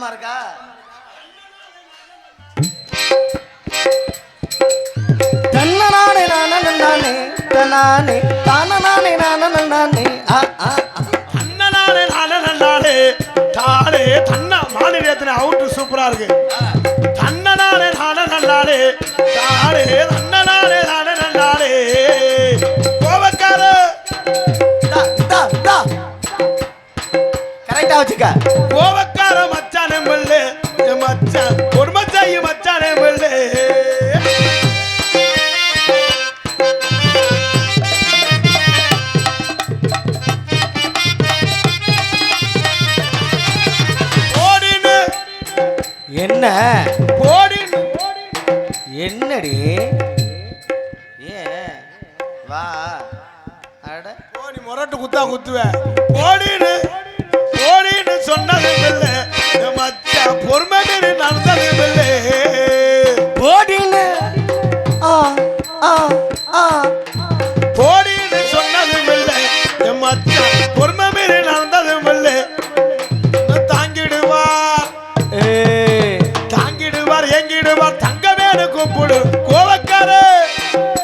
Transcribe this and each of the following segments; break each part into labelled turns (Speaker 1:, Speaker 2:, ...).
Speaker 1: பயமா இருக்கா தன்னனானே நானே நன்னானே தன்னானே தானனானே நானே ஆ ஆ
Speaker 2: அண்ணனானே நானே நன்னானே தானே தன்னா மாடு சூப்பரா இருக்கு தன்னனானே நானே நன்னானே தானே தன்னனானே நானே நன்னானே கோபக்கார
Speaker 1: கரெக்டா வச்சுக்க
Speaker 2: கோபக்கார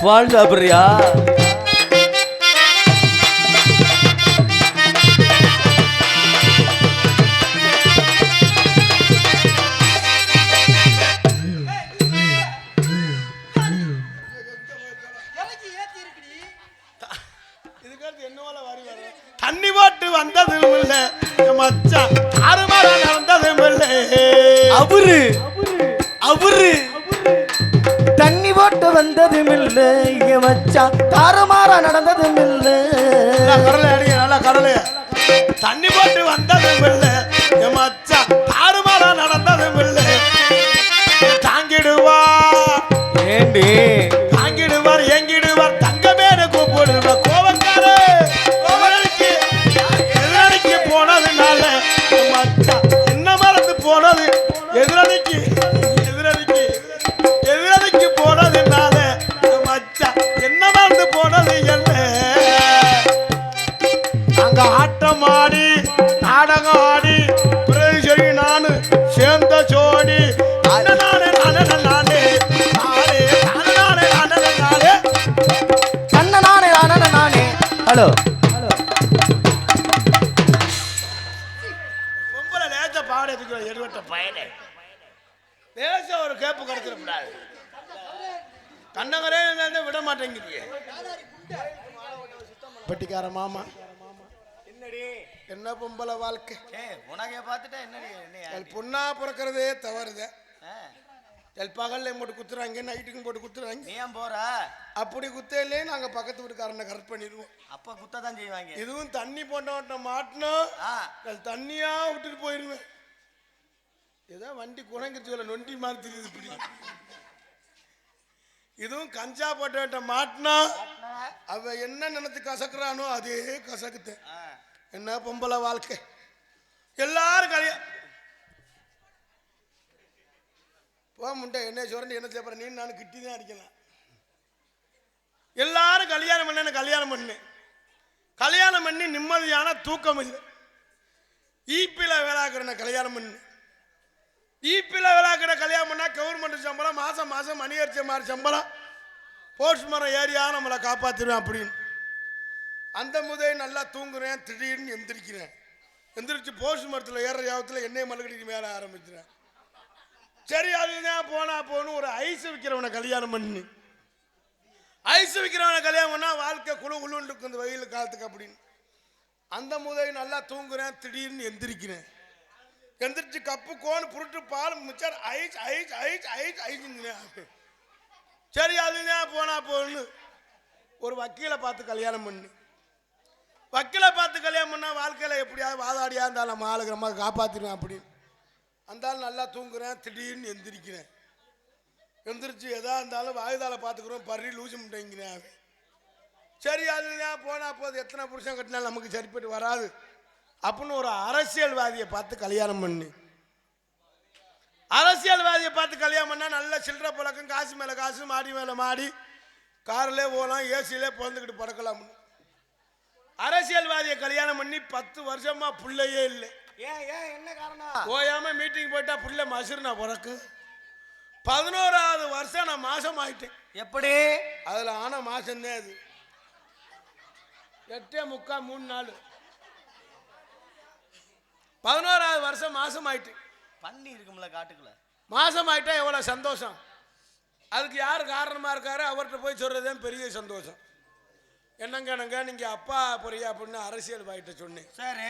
Speaker 2: வாழ்க பிரியா. தண்ணி பாட்டு வந்ததும் இல்லை. மச்சான்
Speaker 1: ஆறு மாதம் நடந்ததும் இல்லை.
Speaker 2: அவரு வச்சா என்ன பொம்பளை வாழ்க்கை?
Speaker 1: உனக்கே பார்த்துட்டா என்ன
Speaker 2: பொண்ணா பிறக்கிறதே தவறுது. எல் பகல்ல போட்டு குத்துறாங்க நைட்டுக்கும் போட்டு குத்துறாங்க.
Speaker 1: ஏன் போற?
Speaker 2: அப்படி குத்தையிலே நாங்க பக்கத்து வீட்டுக்காரனை கரெக்ட் பண்ணிடுவோம்.
Speaker 1: அப்ப குத்த தான் செய்வாங்க.
Speaker 2: இதுவும் தண்ணி போட்டவன்ட்ட மாட்டினோம் தண்ணியா விட்டுட்டு போயிருவேன். ஏதோ வண்டி குணங்கிருச்சு நொண்டி மாதிரி தெரியுது இப்படி. இதுவும் கஞ்சா போட்டவன்ட்ட மாட்டினா அவ என்ன நினைத்து கசக்குறானோ அதே கசக்குத்த
Speaker 1: ஆ.
Speaker 2: என்ன பொம்பளை வாழ்க்கை? எல்லாரும் கல்யாணம் போ முட்டை என்ன சுரண்டி என்ன செய்ய நீ நான் கிட்டி தான் அடிக்கலாம். எல்லாரும் கல்யாணம் பண்ண கல்யாணம் பண்ணேன் கல்யாணம் பண்ணி நிம்மதியான தூக்கம் இல்லை. ஈப்பில வேலாக்கிறன கல்யாணம் பண்ணு. ஈப்பில வேலாக்கிற கல்யாணம் பண்ணா கவர்மெண்ட் சம்பளம் மாசம் மாசம் மணி அரிச்ச மாதிரி சம்பளம். போஸ்ட் மரம் ஏரியா நம்மளை காப்பாத்திருவேன் அப்படின்னு. அந்த முதல் நல்லா தூங்குறேன் திடீர்னு எந்திரிக்கிறேன். எந்திரிச்சு போஸ்ட் மரத்தில் ஏற யாபத்தில் எண்ணெய் மல்லுக்கடிக்கு மேலே ஆரம்பிச்சிட்டேன் சரி அதுதான் போனா போகணும் ஒரு ஐஸ் விற்கிறவனை கல்யாணம் பண்ணி. ஐஸ் விற்கிறவனை கல்யாணம் பண்ணா வாழ்க்கை குழு குழுன்னு இருக்கும் இந்த வெயில் காலத்துக்கு அப்படின்னு. அந்த முதல் நல்லா தூங்குறேன் திடீர்னு எந்திரிக்கிறேன். எந்திரிச்சு கப்பு கோன் புருட்டு பால் mixture ice ice ice ice ஐஸ்ங்கிறேன் சரி அதுதான் போனா போகணும் ஒரு வக்கீலை பார்த்து கல்யாணம் பண்ணு. வக்கீலை பார்த்து கல்யாணம் பண்ணால் வாழ்க்கையில் எப்படியாவது வாதாடியா இருந்தாலும் நம்ம ஆளுக்கு நம்ம காப்பாற்றிடுவேன் அப்படின்னு. அந்தாலும் நல்லா தூங்குறேன் திடீர்னு எந்திரிக்கிறேன். எந்திரிச்சு எதா இருந்தாலும் வாயுதால பார்த்துக்குறோம் பறி லூசி முட்டைங்கிறேன் சரி சரி ஏன் போனால் போது எத்தனை புருஷன் கட்டினாலும் நமக்கு சரிப்பட்டு வராது. அப்படின்னு ஒரு அரசியல்வாதியை பார்த்து கல்யாணம் பண்ணு. அரசியல்வாதியை பார்த்து கல்யாணம் பண்ணால் நல்ல சில்லற பழக்கம் காசு மேலே காசு மாடி மேலே மாடி கார்லேயே போகலாம் ஏசியிலே பிறந்துக்கிட்டு பறக்கலாம்னு அரசியல்வாதியை கல்யாணம் பண்ணி பத்து வருஷமா பிள்ளையே இல்லை.
Speaker 3: ஏன் ஏன் என்ன காரணம்?
Speaker 2: ஓயாம மீட்டிங் போயிட்டா புள்ள மசுருனா பிறக்கு. பதினோராவது வருஷம் நான் மாசம் ஆயிட்டேன்
Speaker 3: எப்படி?
Speaker 2: அதுல ஆன மாசம் தான் அது. எட்டே முக்கா மூணு நாள் பதினோராவது வருஷம் மாசம் ஆயிட்டேன்
Speaker 3: பண்ணி இருக்கும்ல காட்டுக்குள்ள.
Speaker 2: மாசம் ஆயிட்டா எவ்வளவு சந்தோஷம். அதுக்கு யார் காரணமா இருக்காரு அவர்கிட்ட போய் சொல்றதே பெரிய சந்தோஷம். என்னங்க என்னங்க நீங்க அப்பா பொரியா அப்படின்னு அரசியல் வாயிட்ட சொன்னேன்.
Speaker 3: சரி.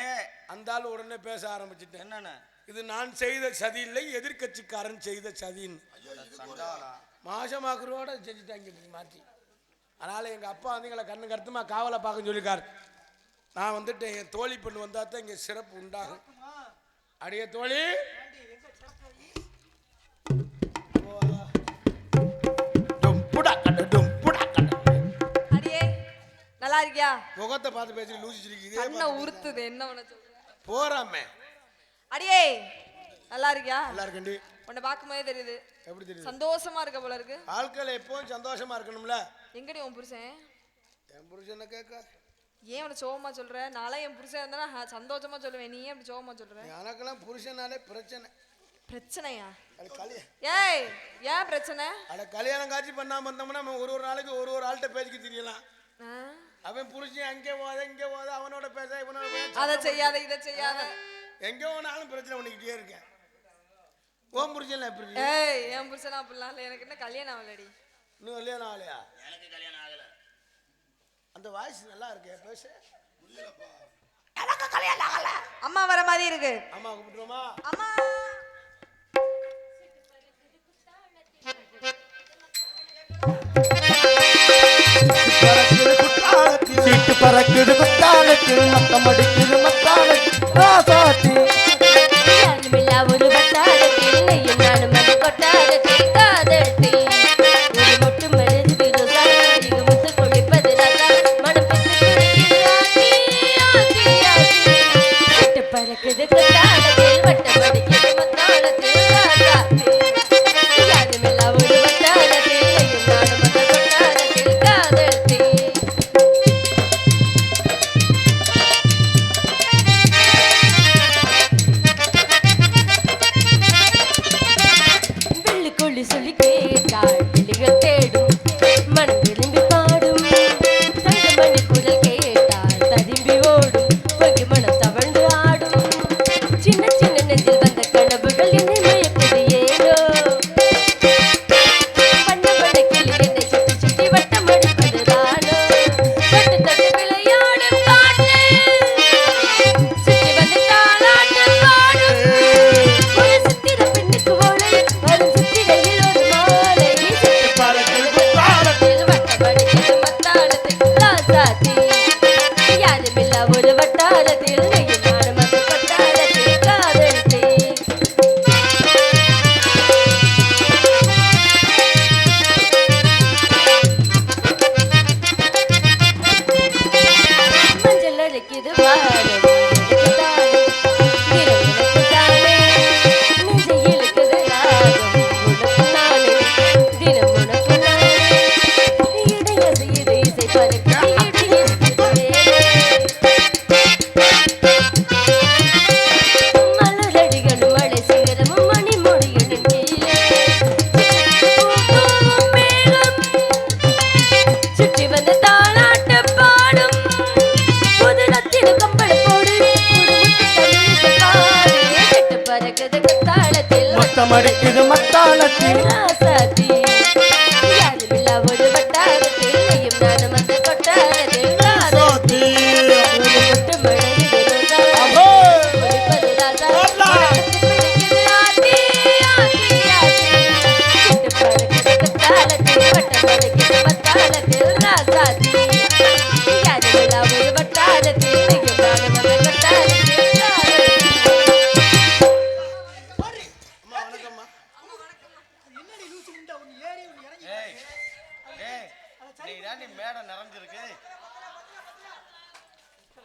Speaker 2: அந்த ஆள் உடனே பேச ஆரம்பிச்சிட்டேன்.
Speaker 3: என்னன்னு
Speaker 2: இது நான் செய்த சதி இல்லை எதிர்க்கட்சிக்காரன் செய்த சதின்னு. மாசமாக்குறோட செஞ்சுட்டாங்க மாற்றி அதனால் எங்கள் அப்பா வந்து எங்களை கண்ணு கருத்துமா காவலை பார்க்க சொல்லியிருக்காரு. நான் வந்துட்டு என் தோழி பெண்ணு வந்தால் தான் இங்கே சிறப்பு உண்டாகும். அடியே தோழி.
Speaker 4: நல்லா இருக்கியா?
Speaker 2: முகத்தை பார்த்து பேசி லூசி சிரிக்கு இதே
Speaker 4: கண்ணை உறுத்துது என்ன சொல்ற?
Speaker 2: போறாமே.
Speaker 4: அடியே நல்லா இருக்கியா?
Speaker 2: நல்லா இருக்கண்டி
Speaker 4: உன்னை பார்க்கும்போதே தெரியுது.
Speaker 2: எப்படி தெரியுது?
Speaker 4: சந்தோஷமா இருக்க போல இருக்கு.
Speaker 2: ஆட்கள் எப்பவும் சந்தோஷமா இருக்கணும்ல?
Speaker 4: எங்கடி உன் புருஷன்?
Speaker 2: என் புருஷனை கேட்க
Speaker 4: ஏன் அவனை சோகமா சொல்ற? நாளை என் புருஷன் இருந்தா சந்தோஷமா சொல்லுவேன். நீ ஏன் அப்படி சோகமா சொல்ற?
Speaker 2: எனக்கெல்லாம் புருஷனாலே பிரச்சனை.
Speaker 4: பிரச்சனையா? ஏய் ஏன் பிரச்சனை?
Speaker 2: அட கல்யாணம் காட்சி பண்ணாம வந்தோம்னா நம்ம ஒரு ஒரு நாளைக்கு ஒரு ஒரு ஆள்கிட்ட பேசிக்க தெரியலாம்? அவன் புருஷன் அங்கே போத இங்கே போத அவனோட பேச இவனோட பேச
Speaker 4: அதை செய்யாத இதை செய்யாத.
Speaker 2: எங்கே போனாலும் பிரச்சனை பண்ணிக்கிட்டே இருக்கேன். ஓம் புருஷன் எப்படி
Speaker 4: ஏய் என் புருஷனா அப்படிலாம் இல்லை. எனக்கு என்ன கல்யாணம் ஆகலடி.
Speaker 2: இன்னும் கல்யாணம் ஆகலையா? எனக்கு கல்யாணம் ஆகல. அந்த வாய்ஸ் நல்லா இருக்கே பேச.
Speaker 4: அம்மா வர மாதிரி இருக்கு.
Speaker 2: அம்மா கூப்பிட்டுருமா
Speaker 4: அம்மா.
Speaker 3: பறக்குது குத்தாலத்தில் மத்தம் அடிக்குது மத்தாலத்தில்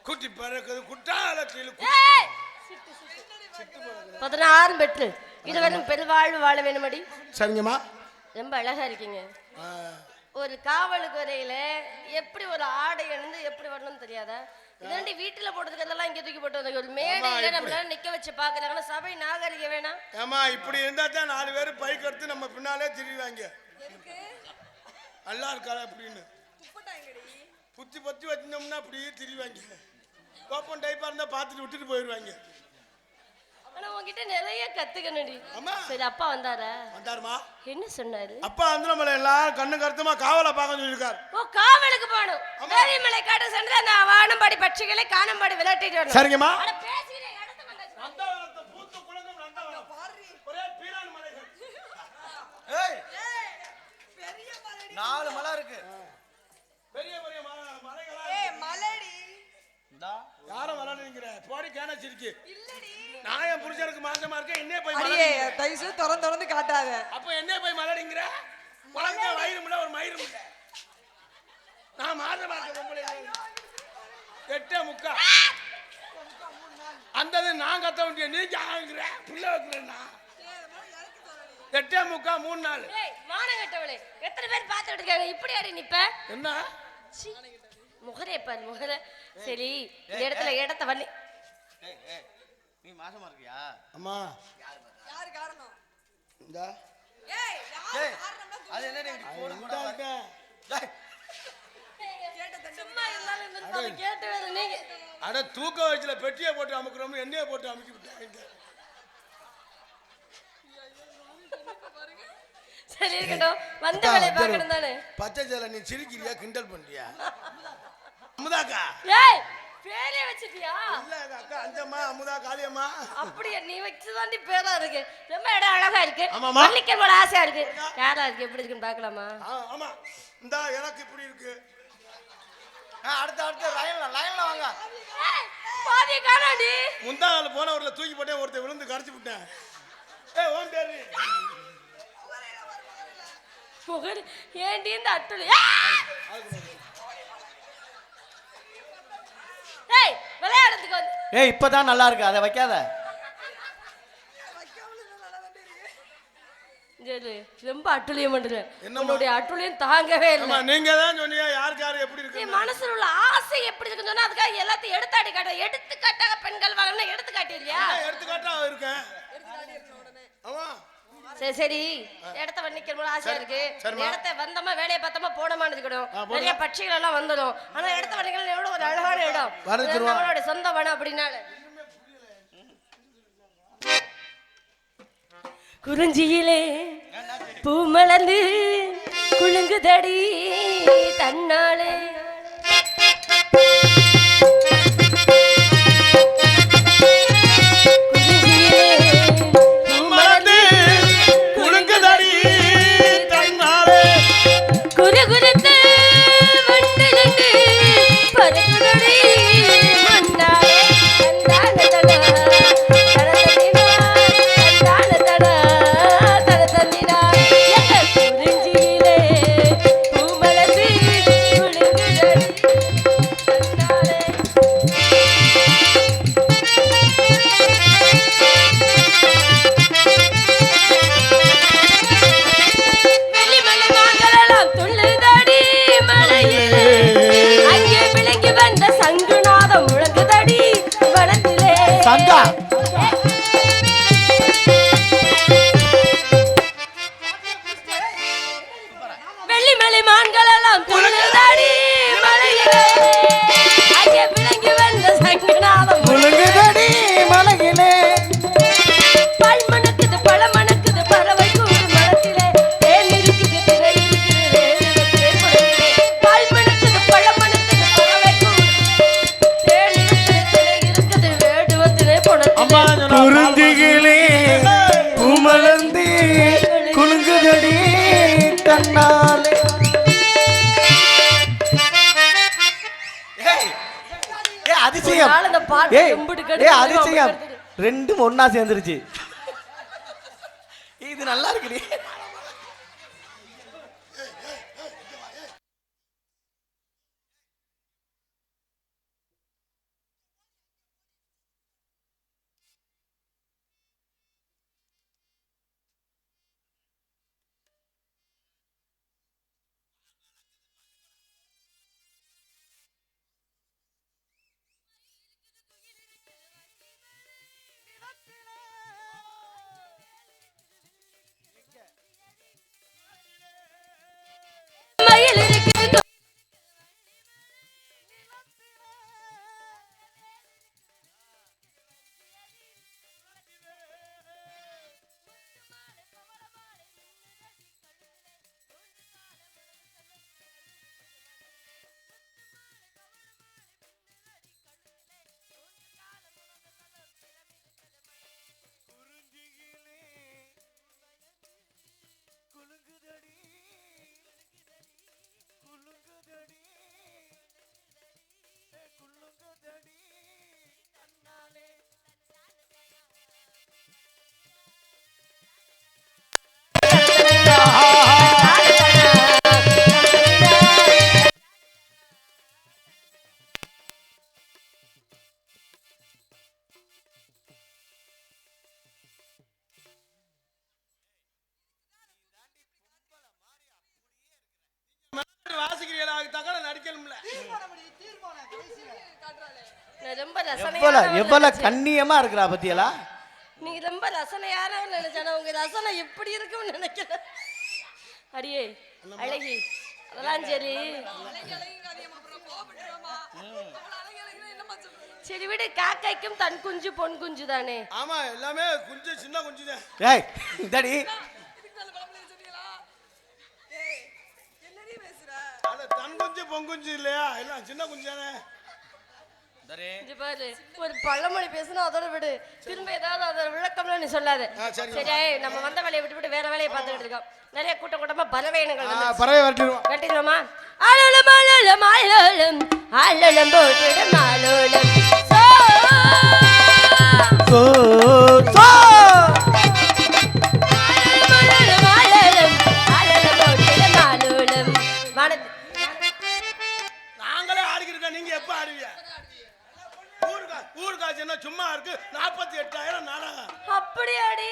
Speaker 5: குட்டி பறக்குது
Speaker 2: குட்டாலத்தில்
Speaker 5: பதினாறு பெற்று. இதுவரையும் பெருவாழ்வு வாழ வேணுமடி?
Speaker 2: சரிங்கம்மா.
Speaker 5: ரொம்ப அழகா இருக்கீங்க. ஒரு காவல் குறையில எப்படி ஒரு ஆடை அணிந்து எப்படி வரணும்னு தெரியாதா?
Speaker 3: இதாண்டி வீட்டுல போட்டதுக்கு அதெல்லாம் இங்க தூக்கி போட்டு வந்தாங்க. ஒரு மேடையில. நம்மளால நிக்க வச்சு பாக்குறாங்கன்னா சபை நாகரிக வேணாம்.
Speaker 2: ஏமா இப்படி இருந்தா தான் நாலு பேர் பைக் எடுத்து நம்ம பின்னாலே திரிவாங்க நல்லா இருக்காளா அப்படின்னு. புத்தி பத்தி வச்சிருந்தோம்னா அப்படியே திரிவாங்க ஓப்பன் டைப்பா இருந்தா பார்த்துட்டு விட்டுட்டு போயிடுவாங்க.
Speaker 3: ஆனா உன்கிட்ட நிறைய கத்துக்கணும்டி.
Speaker 2: அம்மா
Speaker 3: சரி அப்பா வந்தாரா?
Speaker 2: வந்தாருமா?
Speaker 3: என்ன சொன்னாரு?
Speaker 2: அப்பா வந்து நம்மள எல்லாரும் கண்ணு கருத்துமா காவலை பார்க்க சொல்லியிருக்காரு.
Speaker 3: ஓ காவலுக்கு போகணும். மேரிமலை காட்ட சென்று அந்த வானம்பாடி பட்சிகளை காணம்பாடி விளையாட்டிட்டு வரணும்.
Speaker 2: சரிங்கம்மா.
Speaker 1: நாலு மலை இருக்கு.
Speaker 2: பெரிய பெரிய மலை- மலைகளா
Speaker 4: ஏய் மலடி.
Speaker 1: இந்தா
Speaker 2: யாரும் விளாடுறீங்கிற போடி கேனச்சிருக்கு நான் என் புருஷனுக்கு மாசமா இருக்கேன் என்னே போய்
Speaker 4: அடியே. தயசு திறந்து திறந்து காட்டாத.
Speaker 2: அப்ப என்னே போய் மலடிங்கிற தான் வயிறு முள்ள ஒரு மயிறு முள்ள. நான் மாசமா இருக்கேன் எட்டே முக்கா. அந்தது நான் கத்த வேண்டிய நீங்க ஆகுங்கிற புள்ள வைக்கிறேன்னா எட்டே முக்கா மூணு நாள்
Speaker 3: ஏய், மானங்கெட்டவளே, எத்தனை பேர் பார்த்துட்டு இருக்காங்க? இப்படி அடி நிப்ப?
Speaker 2: என்ன?
Speaker 3: முகரே பாரு முகர. சரி இந்த இடத்துல இடத்த
Speaker 1: ஏய் நீ மாசமா இருக்கியா?
Speaker 2: அம்மா.
Speaker 4: யாரு காரணம்?
Speaker 2: இந்த.
Speaker 4: ஏய்
Speaker 1: ஏய் அது என்ன நீ போடு
Speaker 3: சும்மா இருந்தாலும் அதை கேட்டு வேற நீங்க.
Speaker 2: அட தூக்க வயசுல பெட்டியை போட்டு அமுக்குறோம் எண்ணெயை போட்டு அமுக்கி விட்டாங்க
Speaker 3: சரி இருக்கட்டும். வந்த வேலையை பார்க்கணும் தானே.
Speaker 2: பச்சை சேலை நீ சிரிக்கிறியா கிண்டல் பண்றியா? அமுதாக்கா.
Speaker 3: ஏய் பேரே வச்சிட்டியா?
Speaker 2: இல்ல அக்கா அஞ்சம்மா அமுதா காளியம்மா.
Speaker 3: அப்படியா நீ வச்சுதான் பேரா இருக்கு. ரொம்ப இடம் அழகா இருக்கு.
Speaker 2: ஆமாம்மா.
Speaker 3: பள்ளிக்க போல ஆசையா இருக்கு. யாரா இருக்கு? எப்படி இருக்குன்னு பார்க்கலாமா?
Speaker 2: ஆமா. இந்தா எனக்கு இப்படி இருக்கு.
Speaker 1: அடுத்து அடுத்து லைன்ல லைன்ல வாங்க.
Speaker 3: பாதிய காணாடி.
Speaker 2: முந்தா நாள் போனவரில் தூக்கி போட்டே ஒருத்தன் விழுந்து கடிச்சு விட்டேன். ஏ ஓன் பேரு
Speaker 3: முகர் ஏண்டி இந்த அட்டுளி ஏய் விளையாடுறதுக்கு வந்து.
Speaker 1: ஏய் இப்பதான் நல்லா இருக்கு. அதை வைக்காத.
Speaker 3: சரி, ரொம்ப அட்டுழியம் பண்ற
Speaker 2: என்னம்மா?
Speaker 3: உன்னுடைய அட்டுழியம் தாங்கவே இல்லை.
Speaker 2: நீங்க தான் சொன்னீங்க யாருக்கு யாரு எப்படி இருக்கு
Speaker 3: மனசுல உள்ள ஆசை எப்படி இருக்குன்னு சொன்னா அதுக்காக எல்லாத்தையும் எடுத்தாடி காட்ட எடுத்துக்காட்டாக பெண்கள் வாங்கணும் எடுத்து காட்டிடுறியா?
Speaker 2: எடுத்துக்காட்டா இருக்கேன்.
Speaker 3: சரி சரி இடத்த போல ஆசையா இருக்கு. இடத்த வந்தோமா வேலையை பார்த்தோமா
Speaker 2: ஆ, போதும்.
Speaker 3: நிறைய பட்சிகள் எல்லாம் வந்துடும் ஆனா இடத்த வண்டிகள் எவ்வளவு ஒரு அழகான இடம். நம்மளோட சொந்த வனம் அப்படின்னால குறிஞ்சியிலே பூ மலர்ந்து குலுங்குதடி தன்னாலே
Speaker 1: அதிசயம்
Speaker 3: அப்படி
Speaker 1: ரெண்டும் ஒண்ணா சேர்ந்துருச்சு. எவ்வளவு
Speaker 3: ரசனையான
Speaker 1: கண்ணியமா இருக்கிறா பத்தியலா?
Speaker 3: நீ ரொம்ப ரசனையானவன் நினைச்சேன். உங்க ரசனை எப்படி இருக்கும்னு நினைக்கிறேன். அடியே அழகி. அதெல்லாம் சரி. சரி விடு காக்கைக்கும் தன் குஞ்சு பொன் குஞ்சு தானே.
Speaker 2: ஆமா எல்லாமே குஞ்சு சின்ன குஞ்சு தான்
Speaker 1: ஏய் இந்தடி
Speaker 2: தன் குஞ்சு பொன் குஞ்சு இல்லையா? எல்லாம் சின்ன குஞ்சு தானே
Speaker 3: இங்க பாரு ஒரு பழமொழி பேசினா அதோட விடு. திரும்ப ஏதாவது அதோட விளக்கம்லாம் நீ சொல்லாத.
Speaker 2: ஆ, சரி.
Speaker 3: சரி. நம்ம வந்த வேலையை விட்டு விட்டு வேற வேலையை பார்த்துக்கிட்டு இருக்கோம். நிறைய கூட்டம் கூட்டமா வந்து
Speaker 2: பறவை வரட்டிடுவோம்.
Speaker 3: கட்டிடுவோமா? அலலம் அலலம் அலலம் அலலம் போட்டிடும் அலலம் சோ
Speaker 1: சோ!
Speaker 2: ஊருக்கா ஊருக்காச்சுன்னா சும்மா இருக்கு? நாற்பத்தி எட்டாயிரம் நாடகம்.
Speaker 3: அப்படியாடி?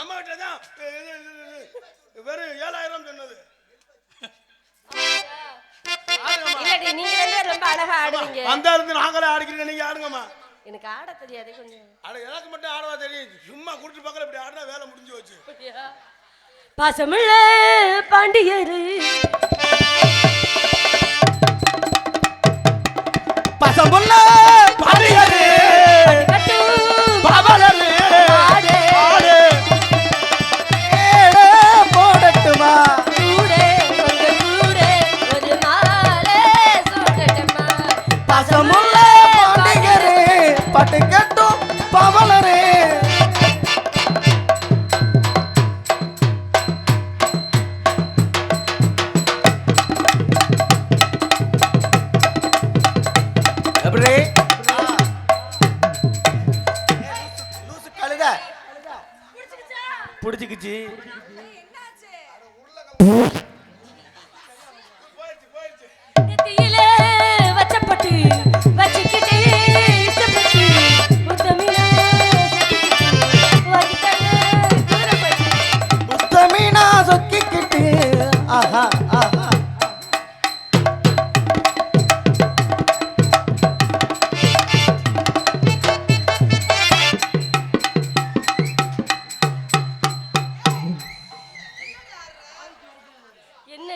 Speaker 2: அம்மா கிட்ட தான் வெறும் ஏழாயிரம் சொன்னது. அந்த இருந்து நாங்களே ஆடிக்கிறீங்க நீங்க ஆடுங்கம்மா.
Speaker 3: எனக்கு ஆட தெரியாது கொஞ்சம்.
Speaker 2: ஆட எனக்கு மட்டும் ஆடவா தெரியும். சும்மா குடிச்சு பக்கத்துல இப்படி ஆடினா வேலை முடிஞ்சு வச்சு?
Speaker 3: பாசமுள்ள பாண்டியரு.
Speaker 1: সবনা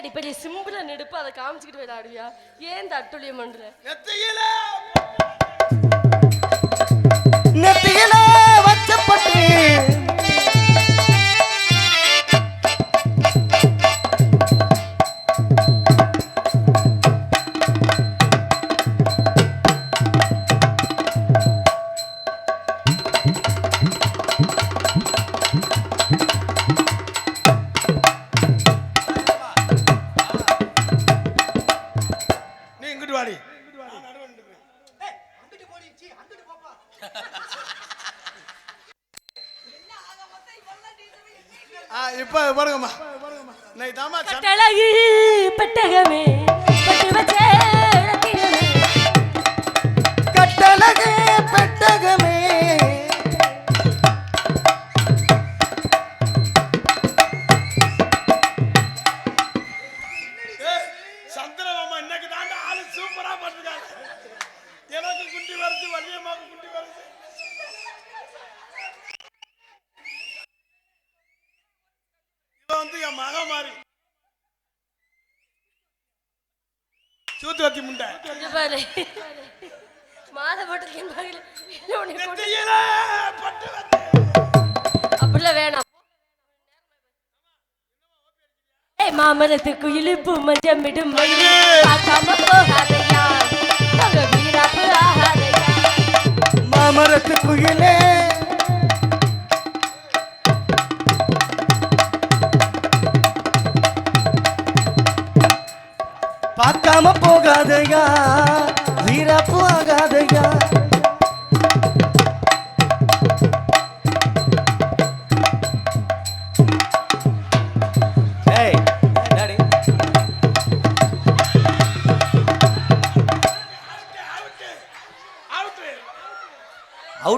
Speaker 3: என்னடி பெரிய சிம்பிளா நெடுப்பு அதை காமிச்சுக்கிட்டு விளையாடுவியா? ஏன் இந்த அட்டுழியம் பண்ற?
Speaker 2: நெத்தியில!
Speaker 3: கட்டழகு பெட்டகமே
Speaker 1: கட்டழகு பெட்டகமே.
Speaker 2: ஏய்
Speaker 3: மாமரத்துக்கு இழுப்பு மஞ்சம் விடும் மயிலு. பார்க்காம போகாதையா. நம்ம வீராப்பு ஆகாதையா.
Speaker 1: மாமரத்து குயிலே பார்க்காம போகாதையா. வீரப்பு ஆகாதையா.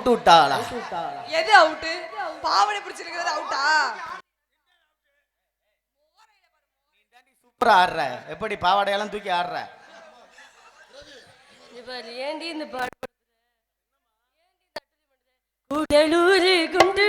Speaker 1: அவுட் விட்டாளா
Speaker 4: எது அவுட்டு பாவனை பிடிச்சிருக்கிறது அவுட்டா
Speaker 1: சூப்பரா ஆடுற எப்படி பாவாடையெல்லாம் தூக்கி ஆடுற
Speaker 3: ஏண்டி இந்த பாட்டு கூடலூர் குண்டு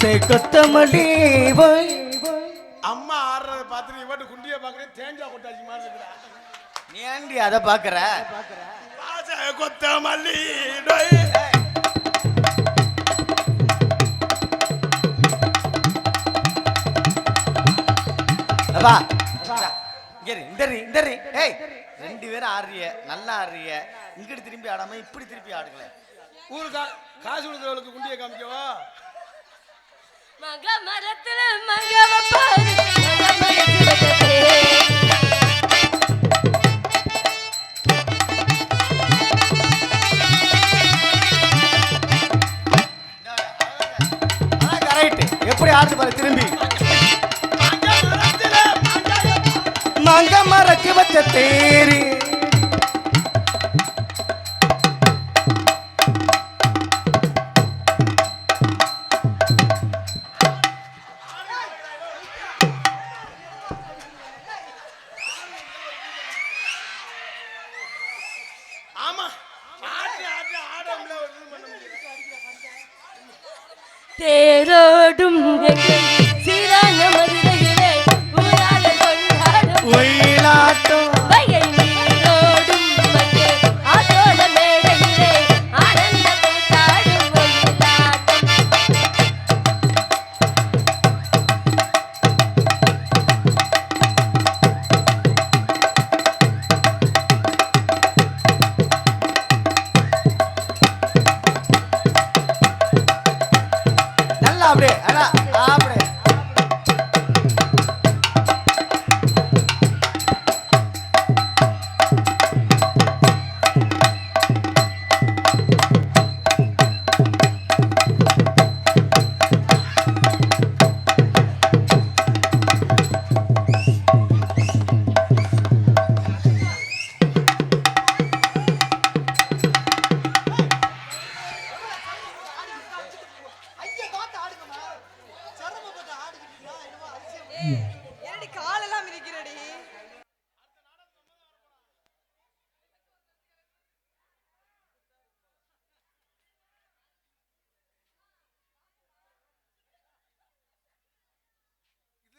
Speaker 1: வாசை கொத்தமல்லி போய்
Speaker 2: அம்மா ஆடுறத பார்த்துட்டு இவட்டு குண்டிய பார்க்கறேன். தேஞ்சா கொட்டாச்சி மாதிரி
Speaker 1: நீ ஏன்டி அதை பாக்குற
Speaker 2: வாச கொத்தமல்லி.
Speaker 1: அப்பா இந்த. ஏய் ரெண்டு பேரும் ஆடுறிய நல்லா ஆடுறிய. இங்கிட்டு திரும்பி ஆடாம இப்படி திருப்பி ஆடுங்களே.
Speaker 2: ஊரு கா காசு கொடுக்குறவளுக்கு குண்டிய காமிக்கவா?
Speaker 3: மக மரத்துல மங்கவ பாரு மக மரத்துல
Speaker 1: எப்படி ஆடுது பாரு திரும்பி. மங்க மரக்கு வச்ச தேரி.
Speaker 2: ஆமா. ஆட்டி பண்ண முடியாது.
Speaker 3: தேரோடும்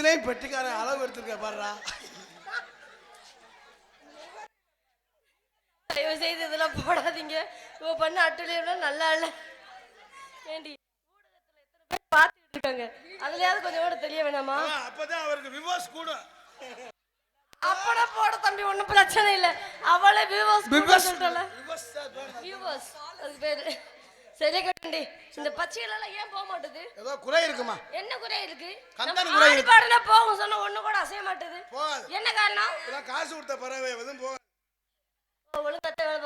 Speaker 2: இதுலயும் பெட்டிக்காரன் அளவு எடுத்திருக்க பாருடா.
Speaker 3: தயவு செய்து இதெல்லாம் போடாதீங்க. இவ பண்ண அட்டுலியெல்லாம் நல்லா இல்ல. ஏண்டி பார்த்துட்டு இருக்காங்க. அதுலயாவது கொஞ்சம் கூட தெரிய வேணாமா?
Speaker 2: அப்பதான் அவருக்கு விவாஸ் கூட.
Speaker 3: அப்பட போட தம்பி ஒண்ணும் பிரச்சனை இல்ல. அவளே
Speaker 2: விவாஸ் விவாஸ்.
Speaker 3: வியூவர்ஸ் அதுக்கு பேரு. சரி கட்டண்டி இந்த பச்சையிலலாம் ஏன் போக மாட்டுது?
Speaker 2: குறை இருக்குமா?
Speaker 3: என்ன குறை இருக்கு?
Speaker 2: கந்தன்
Speaker 3: போகும் சொன்ன ஒண்ணு கூட அசைய மாட்டுது. என்ன காரணம்?
Speaker 2: காசு கொடுத்த பறவை எதுவும் போக
Speaker 3: ஒழுங்கத்தை வேலை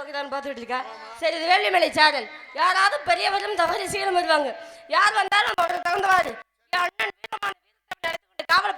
Speaker 3: சரி இது வேலிமலை சேனல் யாராவது பெரியவர்களும் தவறி சீக்கிரம் வருவாங்க. யார் வந்தாலும் நம்ம அவருக்கு தகுந்தவாறு. என் அண்ணன் வீரமான வீரத்தை நடத்தி கொண்டு காவல்